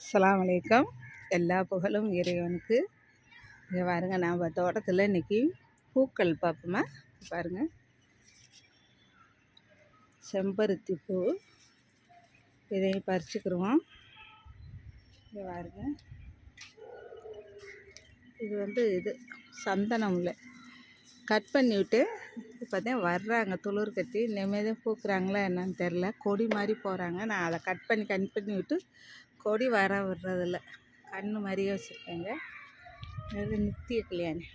அஸ்லாம் வலைக்கம் எல்லா புகழும் இறைவனுக்கு. இங்கே பாருங்க நம்ம தோட்டத்தில் இன்றைக்கி பூக்கள் பார்ப்போமா பாருங்க. செம்பருத்தி பூ. இதையும் பறிச்சுக்கிடுவோம் இங்கே பாருங்க. இது வந்து இது சந்தனம்ல கட் பண்ணி விட்டு இப்போ தான் வர்றாங்க துளிர் கட்டி. இனிமேல் தான் பூக்குறாங்களா என்னன்னு தெரில கொடி மாதிரி போகிறாங்க நான் அதை கட் பண்ணி கட் பண்ணி விட்டு கொடி வர விடுறதில்ல. கண் மாதிரியே வச்சுருக்கேங்க. அது நித்திய கல்யாணி.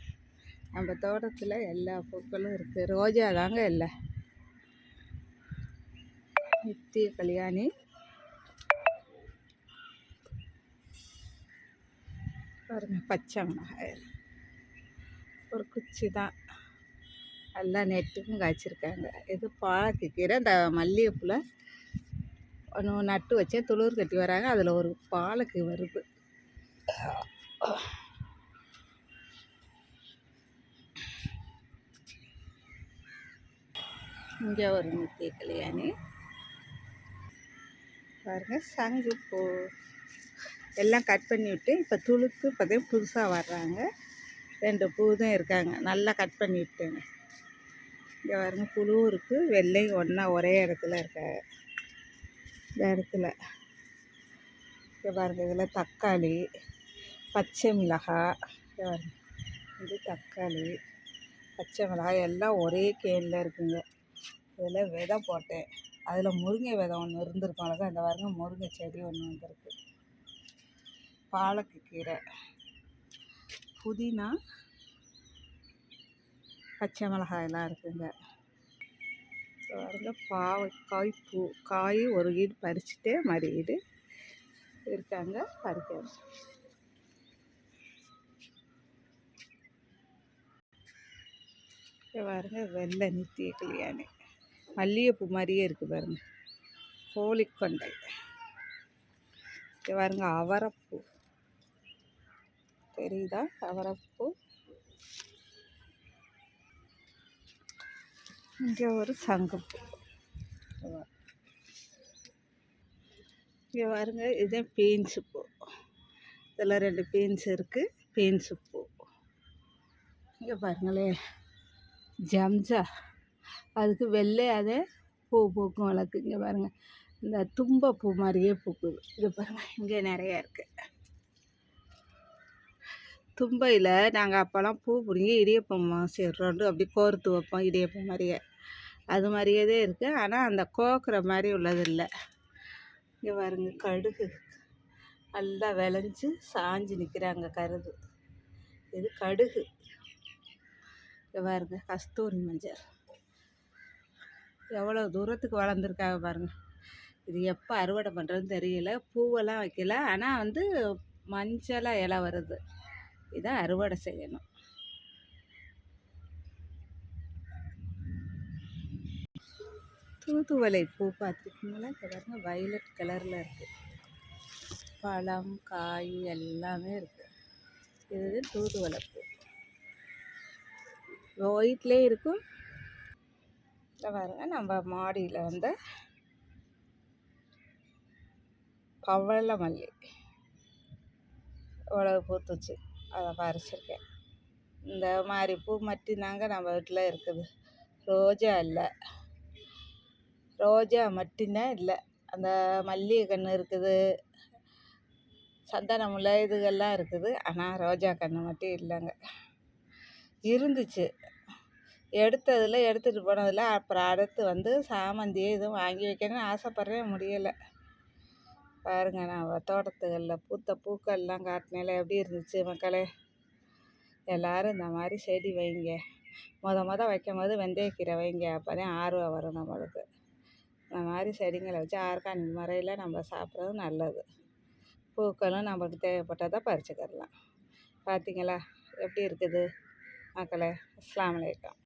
நம்ம தோட்டத்தில் எல்லா பூக்களும் இருக்குது ரோஜா தாங்க இல்லை. நித்திய கல்யாணி. பாருங்க பச்சை மிளகாய். ஒரு குச்சி தான். நல்லா நெட்டுக்கும் காய்ச்சிருக்காங்க. இது பாலக்கீரை இந்த மல்லிகைப்பூவில் நட்டு வச்சேன் துளிர் கட்டி வராங்க. அதில் ஒரு பாலக்கு வருது. இங்கே ஒரு நித்திய கல்யாணி பாருங்கள் சங்குப்பூ எல்லாம் கட் பண்ணி விட்டு இப்போ துளுத்து பார்த்தீங்கன்னா புதுசாக வர்றாங்க. ரெண்டு பூ தான் இருக்காங்க. நல்லா கட் பண்ணி விட்டேங்க. இங்கே பாருங்க புழுவும் இருக்குது வெள்ளையும் ஒன்றா ஒரே இடத்துல இருக்காங்க. இந்த இடத்துல. இங்கே பாருங்க இதில் தக்காளி பச்சை மிளகாய் பாருங்க இது தக்காளி பச்சை மிளகாய் எல்லாம் ஒரே கேனில் இருக்குங்க. இதில் விதை போட்டேன். அதில் முருங்கை விதை ஒன்று இருந்திருக்கும் அழகாக இந்த பாருங்க முருங்கை செடி ஒன்று வந்திருக்கு. பாலக்கு கீரை. புதினா பச்சை மிளகாயெல்லாம் இருக்குங்க. பாருங்கள் பாவக்காய் பூ காய் ஒரு ஈடு பறிச்சுட்டே மறு ஈடு இருக்காங்க. பறிக்கிறது பாருங்க வெள்ளை நித்திய கல்யாணி. மல்லிகைப்பூ மாதிரியே இருக்குது பாருங்க. கோழிக்கொண்டை பாருங்க அவரப்பூ. தெரியுதா? அவரப்பூ. இங்கே ஒரு சங்கம். இங்கே பாருங்க இதே பீன்ஸு பூ இதில் ரெண்டு பீன்ஸ் இருக்குது பீன்ஸு பூ இங்கே பாருங்களே ஜம்ஜா. அதுக்கு வெள்ளை அதை பூ பூக்கும் வளர்க்கு இங்கே பாருங்கள் இந்த தும்ப பூ மாதிரியே பூக்குது. இங்கே பாருங்கள் இங்கே நிறையா இருக்குது தும்பையில் நாங்கள் அப்போல்லாம் பூ பிடிங்கி இடியப்பம் செய்கிறோண்டு அப்படி கோர்த்து வைப்போம் இடியப்பம் மாதிரியே அது மாதிரியேதே இருக்குது ஆனால் அந்த கோக்குற மாதிரி உள்ளது இல்லை இங்கே பாருங்க கடுகு. நல்லா விளைஞ்சி சாஞ்சு நிற்கிறாங்க கருது. இது கடுகு. இங்கே பாருங்க கஸ்தூரி மஞ்சள். எவ்வளோ தூரத்துக்கு வளர்ந்துருக்காங்க பாருங்கள் இது எப்போ அறுவடை பண்ணுறதுன்னு தெரியல. பூவெல்லாம் வைக்கல. ஆனால் வந்து மஞ்சளாக இலை வருது. இதை அறுவடை செய்யணும். தூதுவளை பூ பார்த்துருக்கீங்களா? இப்போ வயலட் கலரில் இருக்குது பழம் காய் எல்லாமே இருக்குது இது தூதுவளை பூ. ஒயிட்லேயே இருக்கும். பாருங்க நம்ம மாடியில் வந்து பவள மல்லி இவ்வளோ பூத்துச்சு அதை பறிச்சிருக்கேன். இந்த மாதிரி பூ மட்டும்தாங்க நம்ம வீட்டில் இருக்குது. ரோஜா இல்லை. ரோஜா மட்டும்தான் இல்லை. அந்த மல்லிகை கன்று இருக்குது. சந்தன முல்லை இதுகள்லாம் இருக்குது. ஆனால் ரோஜா கன்று மட்டும் இல்லைங்க. இருந்துச்சு. எடுத்ததில் எடுத்துகிட்டு போனதில் அப்புறம் அடுத்து வந்து சாமந்தி எதுவும் வாங்கி வைக்கணும்னு ஆசைப்பட்றேன். முடியலை. பாருங்க நான் தோட்டத்துகளில் பூத்த பூக்கள்லாம் காட்டினேல எப்படி இருந்துச்சு மக்களே? எல்லோரும் இந்த மாதிரி செடி வைங்க. மொத மொதல் வைக்கும் போது வெந்தயக்கீரை வைங்க அப்போ தான் ஆர்வம் வரும் நம்மளுக்கு. இந்த மாதிரி செடிங்களை வச்சு ஆர்கானிக் முறையில் நம்ம சாப்பிட்றது நல்லது. பூக்களும் நமக்கு தேவைப்பட்டதை பறிச்சுக்கிடலாம். பார்த்தீங்களா எப்படி இருக்குது? மக்களே அஸ்லாம் வலைக்கம்